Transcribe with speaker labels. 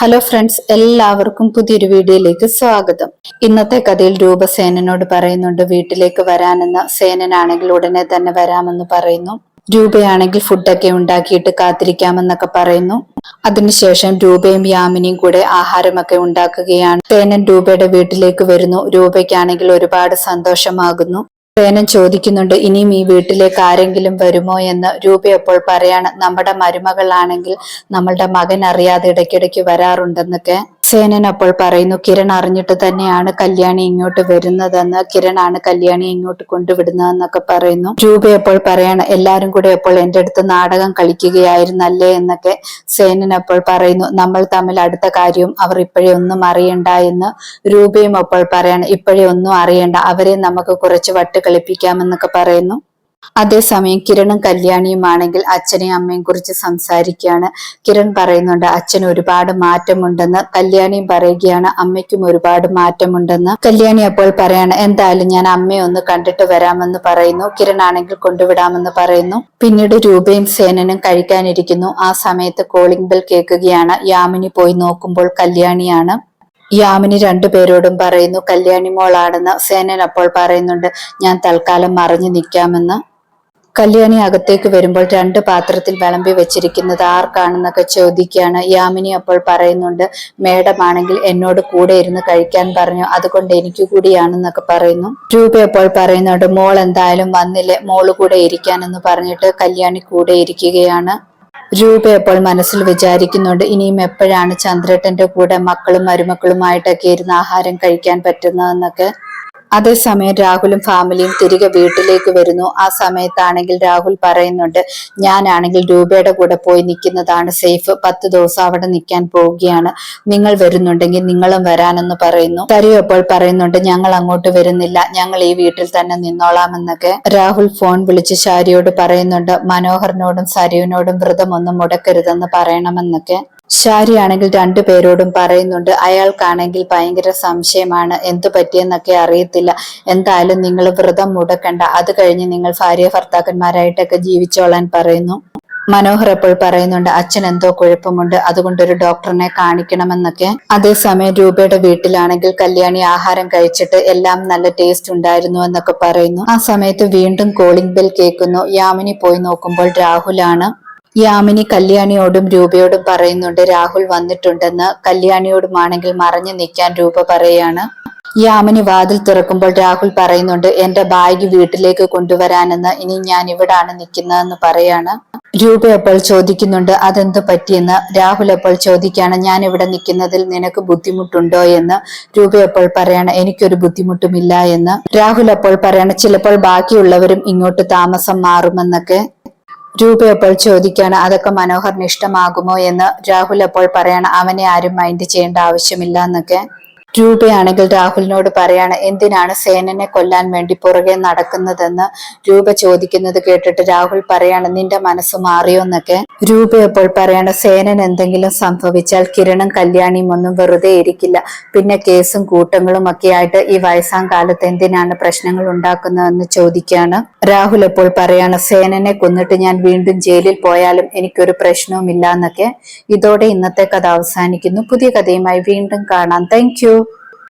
Speaker 1: Hello friends എല്ലാവർക്കും പുതിയൊരു വീഡിയോയിലേക്ക് സ്വാഗതം. ഇന്നത്തെ കഥയിൽ രൂപ സേനനോട് പറയുന്നുണ്ട് വീട്ടിലേക്ക് വരാനെന്ന് സേനനാണെങ്കിൽ ഉടനെ തന്നെ വരാമെന്ന് പറയുന്നു. രൂപയാണെങ്കിൽ ഫുഡൊക്കെ ഉണ്ടാക്കിയിട്ട് കാത്തിരിക്കാമെന്നൊക്കെ പറയുന്നു. അതിനുശേഷം രൂപയും യാമിനിയും കൂടെ ആഹാരമൊക്കെ ഉണ്ടാക്കുകയാണ്. സേനൻ രൂപയുടെ വീട്ടിലേക്ക് വരുന്നു. രൂപയ്ക്കാണെങ്കിൽ ഒരുപാട് സന്തോഷമാകുന്നു. സേനൻ ചോദിക്കുന്നുണ്ട് ഇനിയും ഈ വീട്ടിലേക്ക് ആരെങ്കിലും വരുമോ? എന്ന് രൂപ അപ്പോൾ പറയാണ് നമ്മുടെ മരുമകളാണെങ്കിൽ നമ്മളുടെ മകൻ അറിയാതെ ഇടയ്ക്കിടയ്ക്ക് വരാറുണ്ടെന്നൊക്കെ. സേനൻ അപ്പോൾ പറയുന്നു കിരൺ അറിഞ്ഞിട്ട് തന്നെയാണ് കല്യാണി ഇങ്ങോട്ട് വരുന്നതെന്ന്. കിരണാണ് കല്യാണി ഇങ്ങോട്ട് കൊണ്ടുവിടുന്നതെന്നൊക്കെ പറയുന്നു. രൂപ അപ്പോൾ പറയാണ് എല്ലാരും കൂടെ അപ്പോൾ എന്റെ അടുത്ത് നാടകം കളിക്കുകയായിരുന്നല്ലേ? എന്നൊക്കെ സേനൻ അപ്പോൾ പറയുന്നു നമ്മൾ തമ്മിൽ അടുത്ത കാര്യം അവർ ഇപ്പോഴേ ഒന്നും അറിയണ്ട എന്ന്. രൂപയും അപ്പോൾ പറയാണ് ഇപ്പോഴേ ഒന്നും അറിയണ്ട. അവരെ നമുക്ക് കുറച്ച് വട്ട് കളിപ്പിക്കാമെന്നൊക്കെ പറയുന്നു. അതേസമയം കിരണും കല്യാണിയുമാണെങ്കിൽ അച്ഛനെയും അമ്മയും കുറിച്ച് സംസാരിക്കുകയാണ്. കിരൺ പറയുന്നുണ്ട് അച്ഛന് ഒരുപാട് മാറ്റമുണ്ടെന്ന്. കല്യാണിയും പറയുകയാണ് അമ്മയ്ക്കും ഒരുപാട് മാറ്റമുണ്ടെന്ന്. കല്യാണി അപ്പോൾ പറയാണ് എന്തായാലും ഞാൻ അമ്മയെ ഒന്ന് കണ്ടിട്ട് വരാമെന്ന് പറയുന്നു. കിരൺ ആണെങ്കിൽ കൊണ്ടുവിടാമെന്ന് പറയുന്നു. പിന്നീട് രൂപയും സേനനും കഴിക്കാനിരിക്കുന്നു. ആ സമയത്ത് കോളിംഗ് ബെൽ കേൾക്കുകയാണ്. യാമിനി പോയി നോക്കുമ്പോൾ കല്യാണിയാണ്. യാമിനി രണ്ടുപേരോടും പറയുന്നു കല്യാണി മോളാണെന്ന് സേനൻ അപ്പോൾ പറയുന്നുണ്ട് ഞാൻ തൽക്കാലം മറിഞ്ഞു നിൽക്കാമെന്ന്. കല്യാണി അകത്തേക്ക് വരുമ്പോൾ രണ്ട് പാത്രത്തിൽ വിളമ്പി വെച്ചിരിക്കുന്നത് ആർക്കാണെന്നൊക്കെ ചോദിക്കുകയാണ്. യാമിനി അപ്പോൾ പറയുന്നുണ്ട് മേഡം ആണെങ്കിൽ എന്നോട് കൂടെ ഇരുന്ന് കഴിക്കാൻ പറഞ്ഞു അതുകൊണ്ട് എനിക്ക് കൂടിയാണെന്നൊക്കെ പറയുന്നു. രൂപ അപ്പോൾ പറയുന്നുണ്ട് മോൾ എന്തായാലും വന്നില്ലേ മോൾ കൂടെ ഇരിക്കാനെന്ന് പറഞ്ഞിട്ട് കല്യാണി കൂടെ ഇരിക്കുകയാണ്. രൂപ എപ്പോൾ മനസ്സിൽ വിചാരിക്കുന്നുണ്ട്. ഇനിയും എപ്പോഴാണ് ചന്ദ്രേട്ടന്റെ കൂടെ മക്കളും മരുമക്കളുമായിട്ടൊക്കെ ഇരുന്ന് ആഹാരം കഴിക്കാൻ പറ്റുന്നതെന്നൊക്കെ. അതേസമയം രാഹുലും ഫാമിലിയും തിരികെ വീട്ടിലേക്ക് വരുന്നു. ആ സമയത്താണെങ്കിൽ രാഹുൽ പറയുന്നുണ്ട് ഞാനാണെങ്കിൽ രൂപയുടെ കൂടെ പോയി നിൽക്കുന്നതാണ് സേഫ്. പത്ത് ദിവസം അവിടെ നിൽക്കാൻ പോവുകയാണ്. നിങ്ങൾ വരുന്നുണ്ടെങ്കിൽ നിങ്ങളും വരാനെന്ന് പറയുന്നു. തരു അപ്പോൾ പറയുന്നുണ്ട് ഞങ്ങൾ അങ്ങോട്ട് വരുന്നില്ല. ഞങ്ങൾ ഈ വീട്ടിൽ തന്നെ നിന്നോളാമെന്നൊക്കെ. രാഹുൽ ഫോൺ വിളിച്ച് ശാരിയോട് പറയുന്നുണ്ട് മനോഹറിനോടും സരുവിനോടും വ്രതമൊന്നും മുടക്കരുതെന്ന് പറയണമെന്നൊക്കെ. ഷാരിയാണെങ്കിൽ രണ്ടു പേരോടും പറയുന്നുണ്ട് അയാൾക്കാണെങ്കിൽ ഭയങ്കര സംശയമാണ് എന്തു പറ്റിയെന്നൊക്കെ അറിയത്തില്ല. എന്തായാലും നിങ്ങൾ വ്രതം മുടക്കണ്ട. അത് കഴിഞ്ഞ് നിങ്ങൾ ഭാര്യ ഭർത്താക്കന്മാരായിട്ടൊക്കെ ജീവിച്ചോളാൻ പറയുന്നു. മനോഹർ എപ്പോൾ പറയുന്നുണ്ട് അച്ഛൻ എന്തോ കുഴപ്പമുണ്ട് അതുകൊണ്ട് ഒരു ഡോക്ടറിനെ കാണിക്കണമെന്നൊക്കെ. അതേസമയം രൂപയുടെ വീട്ടിലാണെങ്കിൽ കല്യാണി ആഹാരം കഴിച്ചിട്ട് എല്ലാം നല്ല ടേസ്റ്റ് ഉണ്ടായിരുന്നു എന്നൊക്കെ പറയുന്നു. ആ സമയത്ത് വീണ്ടും കോളിംഗ് ബെൽ കേൾക്കുന്നു. യാമിനി പോയി നോക്കുമ്പോൾ രാഹുലാണ്. യാമിനി കല്യാണിയോടും രൂപയോടും പറയുന്നുണ്ട് രാഹുൽ വന്നിട്ടുണ്ടെന്ന്. കല്യാണിയോടുമാണെങ്കിൽ മറഞ്ഞു നിൽക്കാൻ രൂപ പറയാണ്. യാമിനി വാതിൽ തുറക്കുമ്പോൾ രാഹുൽ പറയുന്നുണ്ട് എന്റെ ബാഗ് വീട്ടിലേക്ക് കൊണ്ടുവരാനെന്ന്. ഇനി ഞാൻ ഇവിടാണ് നിൽക്കുന്നതെന്ന് പറയാണ്. രൂപ അപ്പോൾ ചോദിക്കുന്നുണ്ട് അതെന്ത് പറ്റിയെന്ന്? രാഹുൽ അപ്പോൾ ചോദിക്കാണ് ഞാൻ ഇവിടെ നിൽക്കുന്നതിൽ നിനക്ക് ബുദ്ധിമുട്ടുണ്ടോ എന്ന്? രൂപ അപ്പോൾ പറയാണ് എനിക്കൊരു ബുദ്ധിമുട്ടുമില്ല എന്ന്. രാഹുൽ അപ്പോൾ പറയാണ് ചിലപ്പോൾ ബാക്കിയുള്ളവരും ഇങ്ങോട്ട് താമസം മാറുമെന്നൊക്കെ. രൂപ അപ്പോൾ ചോദിക്കാണ് അതൊക്കെ മനോഹറിന് ഇഷ്ടമാകുമോ എന്ന് രാഹുൽ അപ്പോൾ പറയണം അവനെ ആരും മൈൻഡ് ചെയ്യേണ്ട ആവശ്യമില്ല എന്നൊക്കെ. രൂപയാണെങ്കിൽ രാഹുലിനോട് പറയാണ് എന്തിനാണ് സേനനെ കൊല്ലാൻ വേണ്ടി പുറകെ നടക്കുന്നതെന്ന്? രൂപ ചോദിക്കുന്നത് കേട്ടിട്ട് രാഹുൽ പറയാണ് നിന്റെ മനസ്സ് മാറിയോ എന്നൊക്കെ രൂപ അപ്പോൾ പറയാണ് സേനൻ എന്തെങ്കിലും സംഭവിച്ചാൽ കിരണും കല്യാണിയും ഒന്നും വെറുതെ ഇരിക്കില്ല. പിന്നെ കേസും കൂട്ടങ്ങളും ഒക്കെ ആയിട്ട് ഈ വയസ്സാം കാലത്ത് എന്തിനാണ് പ്രശ്നങ്ങൾ ഉണ്ടാക്കുന്നതെന്ന് ചോദിക്കുകയാണ് രാഹുൽ അപ്പോൾ പറയാണ് സേനനെ കൊന്നിട്ട് ഞാൻ വീണ്ടും ജയിലിൽ പോയാലും എനിക്കൊരു പ്രശ്നവുമില്ല എന്നൊക്കെ ഇതോടെ ഇന്നത്തെ കഥ അവസാനിക്കുന്നു. പുതിയ കഥയുമായി വീണ്ടും കാണാം. താങ്ക്